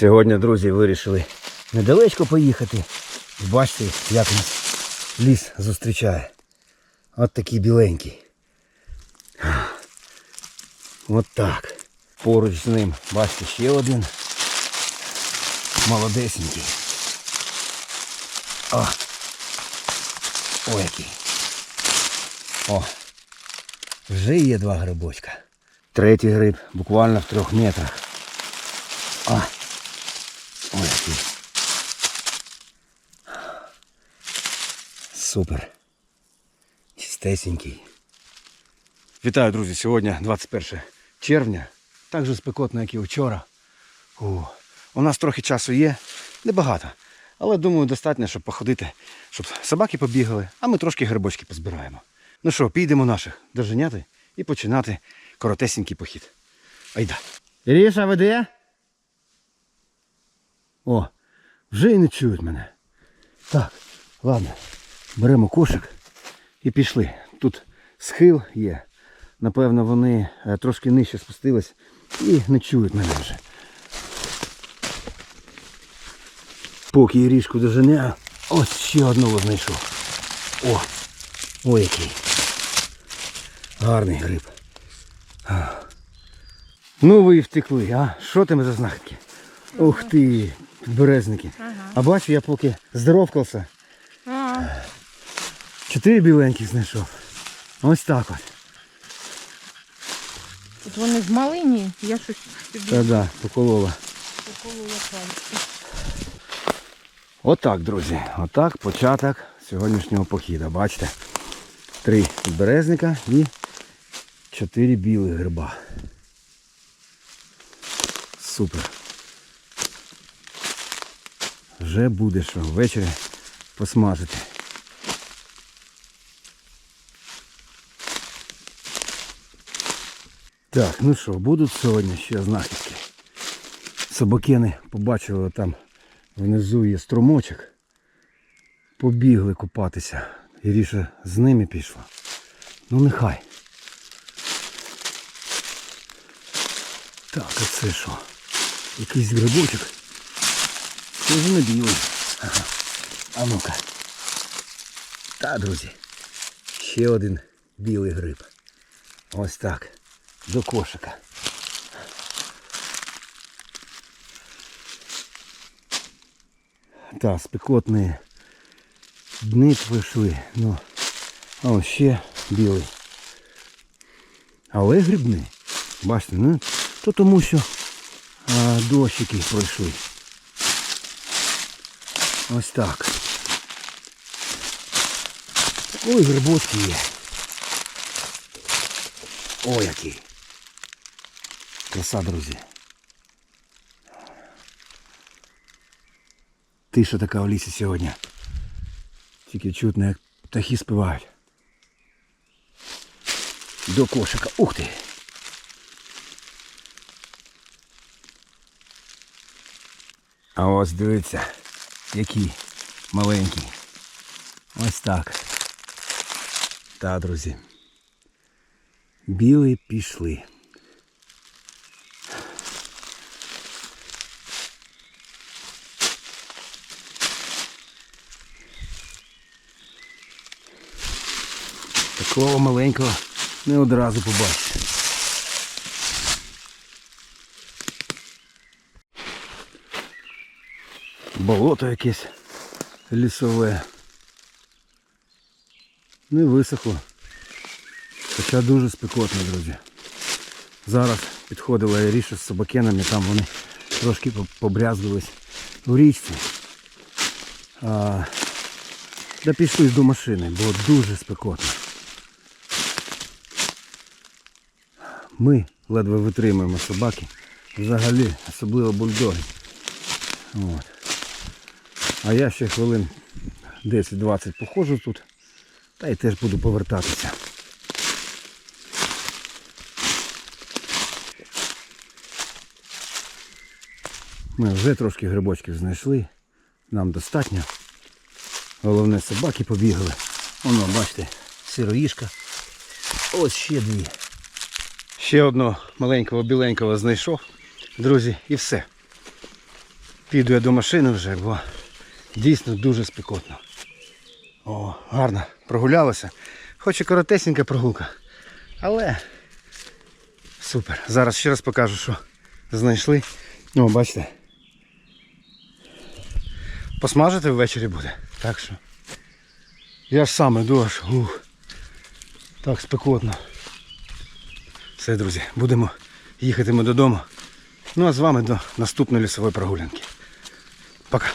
Сьогодні, друзі, вирішили недалечко поїхати. І Бачите, як нас ліс зустрічає. От такий біленький. От так. Поруч з ним, бачите, ще один. Молодесенький. О! О, який. О! Вже є два грибочка. Третій гриб буквально в трьох метрах. А! Ой. Супер. Чистесенький. Вітаю, друзі! Сьогодні 21 червня. Так же спекотно, як і вчора. О, у нас трохи часу є, небагато. Але думаю, достатньо, щоб походити, щоб собаки побігали, а ми трошки грибочки позбираємо. Ну що, підемо наших доженяти і починати коротесенький похід. Айда. Іріша веде? О, вже і не чують мене. Так, ладно, беремо кошик і пішли. Тут схил є. Напевно, вони е, трошки нижче спустились і не чують мене вже. Поки я ріжку дожене, ось ще одного знайшов. О! Ой який. Гарний гриб. Ну ви і втекли, а? Що там за знахідки? Ух ти, березники. А бачу, я поки здоровкався. Чотири біленьких знайшов. Ось так от. От вони в малині, я щось собі Та-да, поколола. поколола пальці. Отак, друзі. Отак початок сьогоднішнього похіду. Бачите? Три підберезника і чотири білих гриба. Супер. Вже буде що ввечері посмажити. Так, ну що, будуть сьогодні ще знахідки. Собакени побачили там внизу є струмочок. Побігли купатися. Іріша з ними пішла. Ну нехай. Так, а це що? Якийсь грибочок. Ж не білий. Ага. А ну-ка. Та, друзі. Ще один білий гриб. Ось так. До кошика. Так, спекотні дни пройшли. Ну, а ось ще білий. Але грибний. Бачите, ну, то тому що а, дощики пройшли. Ось так. Ой, грибочки є. О, який. Краса, друзі. Тиша така в лісі сьогодні. Тільки чутно, як птахи співають. До кошика. Ух ти! А ось дивіться, який маленький. Ось так. Та, друзі. Білі пішли. Такого маленького не одразу побачиш. Болото якесь лісове. Не висохло. Хоча дуже спекотно, друзі. Зараз підходила Іріша з собакенами, там вони трошки по- побрязгались у річці. А, да пішли до машини, бо дуже спекотно. Ми ледве витримуємо собаки. Взагалі, особливо бульдоги. От. А я ще хвилин 10-20 походжу тут. Та й теж буду повертатися. Ми вже трошки грибочків знайшли. Нам достатньо. Головне собаки побігли. Воно, бачите, сироїшка. Ось ще дві. Ще одного маленького біленького знайшов, друзі, і все. піду я до машини вже, бо дійсно дуже спекотно. О, гарно прогулялося. Хоч і коротесенька прогулка. Але супер. Зараз ще раз покажу, що знайшли. О, бачите. Посмажити ввечері буде. Так що. Я ж сам іду аж. Ух. Так спекотно. Все, друзі, будемо їхати ми додому. Ну а з вами до наступної лісової прогулянки. Пока.